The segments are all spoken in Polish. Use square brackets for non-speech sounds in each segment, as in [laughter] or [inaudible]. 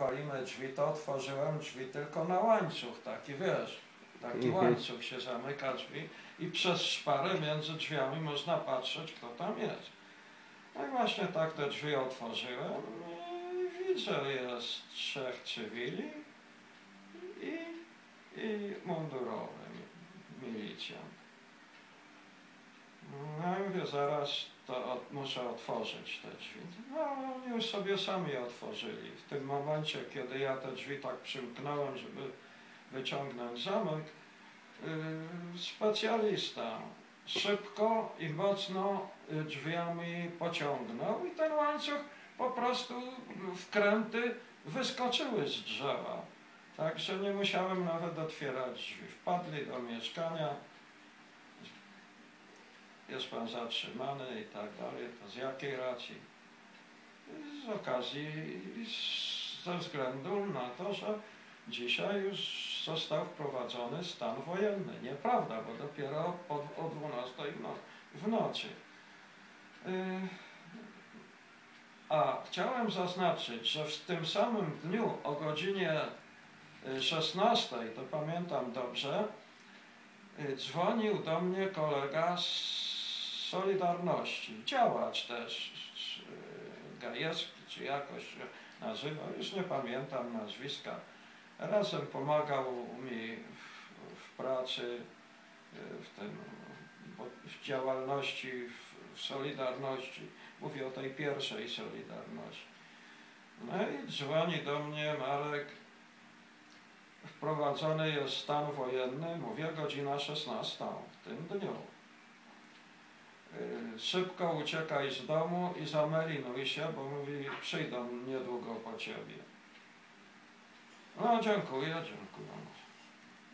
walimy drzwi, to otworzyłem drzwi tylko na łańcuch, taki wiesz, taki Mhm. łańcuch się zamyka drzwi i przez szparę między drzwiami można patrzeć, kto tam jest. No i właśnie tak te drzwi otworzyłem i widzę, jest trzech cywili i, i mundurowy mi- milicjant. No ja mówię, zaraz to od, muszę otworzyć te drzwi. No oni już sobie sami otworzyli. W tym momencie, kiedy ja te drzwi tak przymknąłem, żeby wyciągnąć zamek, yy, specjalista szybko i mocno y, drzwiami pociągnął i ten łańcuch po prostu wkręty wyskoczyły z drzewa. Także nie musiałem nawet otwierać drzwi. Wpadli do mieszkania, jest pan zatrzymany i tak dalej, to z jakiej racji? Z okazji, ze względu na to, że dzisiaj już został wprowadzony stan wojenny. Nieprawda, bo dopiero o, o 12 w, no, w nocy. Yy, A chciałem zaznaczyć, że w tym samym dniu o godzinie y, 16, to pamiętam dobrze, y, dzwonił do mnie kolega z Solidarności, działacz też, Gajewski, czy jakoś nazywał, już nie pamiętam nazwiska. Razem pomagał mi w, w pracy, w, tym, w działalności, w, w Solidarności. Mówię o tej pierwszej Solidarności. No i dzwoni do mnie Marek, wprowadzony jest stan wojenny, mówię godzina 16 w tym dniu. Y, Szybko uciekaj z domu i zamelinuj się, bo mówi przyjdą niedługo po ciebie. No dziękuję, dziękuję.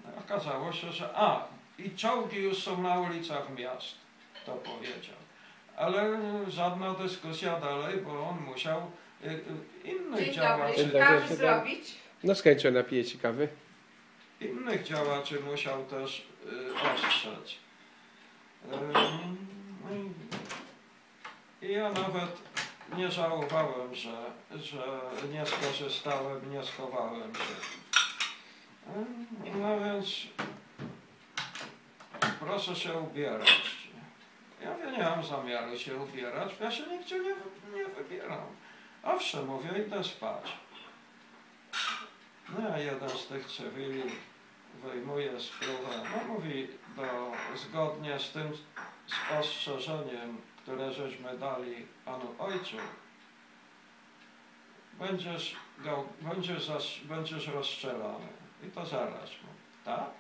No, okazało się, że a, i czołgi już są na ulicach miast, to powiedział. Ale żadna dyskusja dalej, bo on musiał y, y, innych Dzień działaczy, Dzień dobry, zrobić? No chęcią napiję ci kawy. innych działaczy musiał też y, ostrzec. I ja nawet nie żałowałem, że, że nie skorzystałem, nie schowałem się. No więc proszę się ubierać. Ja mówię, nie mam zamiaru się ubierać, ja się nigdzie nie, nie wybieram. Owszem, mówię, idę spać. No a jeden z tych cywili wyjmuje sprówę, no mówi, do, zgodnie z tym spostrzeżeniem, które żeśmy dali panu ojcu, będziesz, będziesz, będziesz rozstrzelany. I to zaraz mu, tak?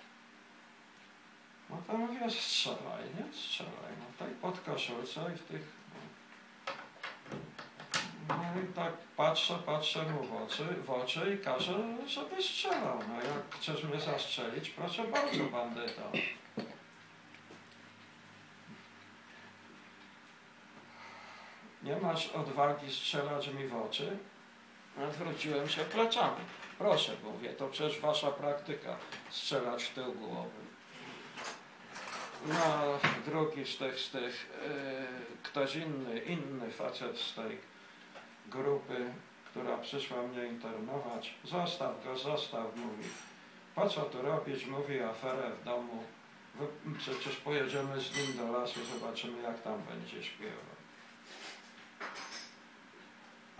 No to mówię, strzelaj, nie? Strzelaj. No tak pod koszulce i w tych... No i tak patrzę, patrzę mu w oczy, w oczy i każę, żeby strzelał. No jak chcesz mnie zastrzelić, proszę bardzo, bandyto. Nie masz odwagi strzelać mi w oczy? Odwróciłem się plecami. Proszę, mówię, to przecież wasza praktyka, strzelać w tył głowy. No, drugi z tych, z tych, yy, ktoś inny, inny facet z tej grupy, która przyszła mnie internować, zostaw go, zostaw, mówi. Po co tu robić, mówi, aferę w domu. Przecież pojedziemy z nim do lasu, zobaczymy jak tam będzie śpiewał.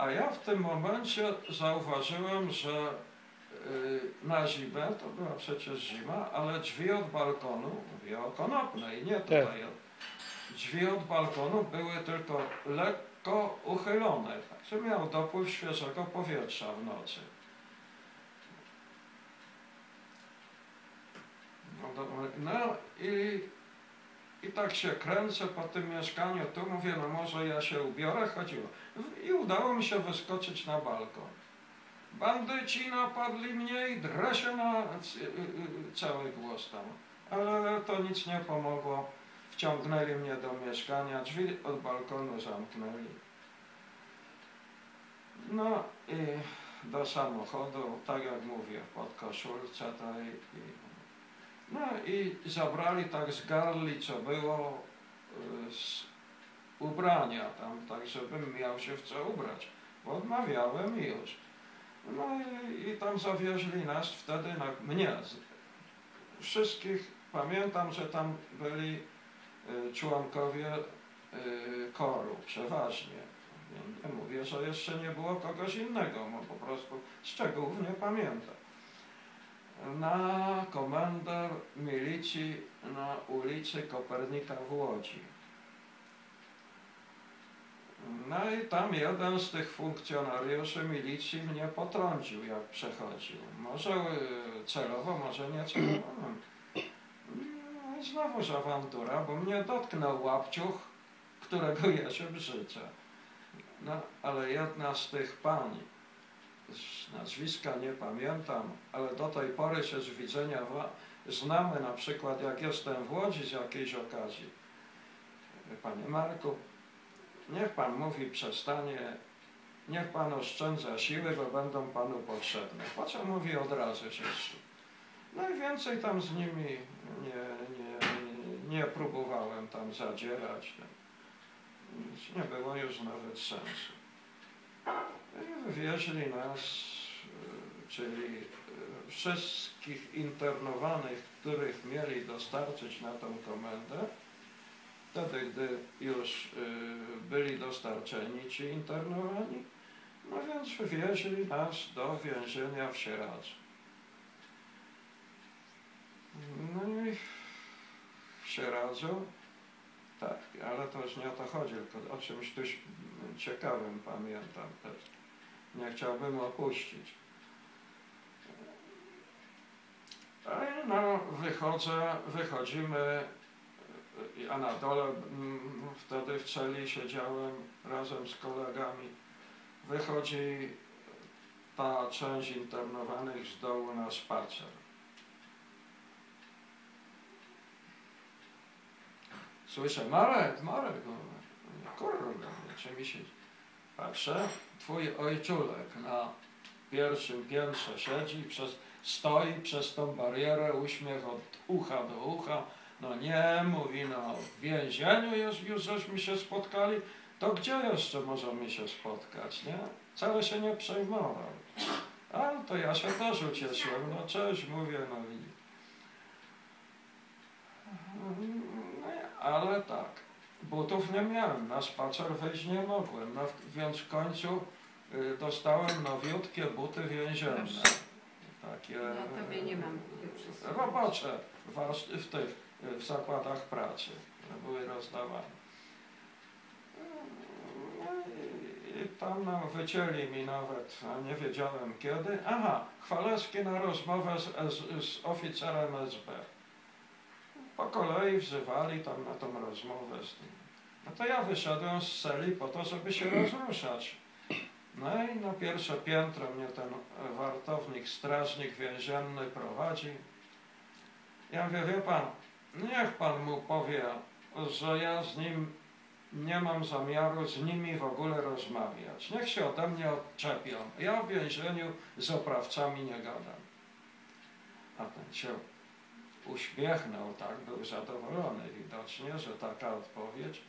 A ja w tym momencie zauważyłem, że y, na zimę, to była przecież zima, ale drzwi od balkonu, mówię o konopnej, nie tutaj, od- drzwi od balkonu były tylko lekko uchylone, także miał dopływ świeżego powietrza w nocy. No, dobra, no i, i tak się kręcę po tym mieszkaniu, tu mówię, no może ja się ubiorę, chodziło. I udało mi się wyskoczyć na balkon. Bandyci napadli mnie i drę się na c- y, y, cały głos tam. Ale to nic nie pomogło. Wciągnęli mnie do mieszkania, drzwi od balkonu zamknęli. No i do samochodu, tak jak mówię, pod koszulce tej. I, no i zabrali, tak zgarli, co było y, z ubrania tam, tak żebym miał się w co ubrać. Bo odmawiałem już. No i, i tam zawieźli nas wtedy, na, mnie, z, wszystkich, pamiętam, że tam byli y, członkowie y, koru, przeważnie. Nie, nie mówię, że jeszcze nie było kogoś innego, bo po prostu szczegółów nie pamiętam. Na komendę milicji na ulicy Kopernika w Łodzi. No i tam jeden z tych funkcjonariuszy milicji mnie potrącił, jak przechodził. Może y, celowo, może nie celowo. No i znowuż awantura, bo mnie dotknął łapciuch, którego ja się brzyczę. No, ale jedna z tych pań, z nazwiska nie pamiętam, ale do tej pory się z widzenia znamy, na przykład jak jestem w Łodzi z jakiejś okazji. Panie Marku, Niech Pan mówi przestanie, niech Pan oszczędza siły, bo będą Panu potrzebne. Po co mówi od razu się No i więcej tam z nimi nie, nie, nie próbowałem tam zadzierać. Nie było już nawet sensu. I wywieźli nas, czyli wszystkich internowanych, których mieli dostarczyć na tą komendę, wtedy, gdy już y, byli dostarczeni ci internowani, no więc wywieźli nas do więzienia w Sieradzu. No i w Sieradzu, tak, ale to już nie o to chodzi, tylko o czymś tu ciekawym pamiętam też. Nie chciałbym opuścić. No, wychodzę, wychodzimy a na dole wtedy w celi siedziałem razem z kolegami. Wychodzi ta część internowanych z dołu na spacer. Słyszę, Marek, Marek, no, kurde, czy mi się... Patrzę, twój ojczulek na pierwszym piętrze siedzi, przez, stoi przez tą barierę, uśmiech od ucha do ucha, no nie, mówi, no w więzieniu już, już żeśmy się spotkali, to gdzie jeszcze możemy się spotkać, nie? Wcale się nie przejmował. Ale to ja się też ucieszyłem, no cześć, mówię, no i... No, ale tak, butów nie miałem, na spacer wejść nie mogłem, no, więc w końcu y, dostałem nowiutkie buty więzienne. Takie... Ja tobie nie mam. Robocze w, w tych w zakładach pracy. Były rozdawane. No i, tam no, wycięli mi nawet, a nie wiedziałem kiedy. Aha, Chwalewski na rozmowę z, z, z oficerem SB. Po kolei wzywali tam na tą rozmowę z nim. No to ja wyszedłem z celi po to, żeby się [clears throat] rozruszać. No i na pierwsze piętro mnie ten wartownik, strażnik więzienny prowadzi. Ja mówię, wie pan, Niech Pan mu powie, że ja z nim nie mam zamiaru z nimi w ogóle rozmawiać. Niech się ode mnie odczepią. Ja w więzieniu z oprawcami nie gadam. A ten się uśmiechnął, tak, był zadowolony widocznie, że taka odpowiedź.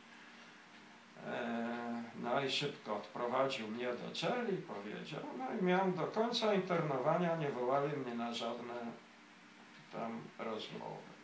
E, no i szybko odprowadził mnie do celi, powiedział, no i miałem do końca internowania, nie wołali mnie na żadne tam rozmowy.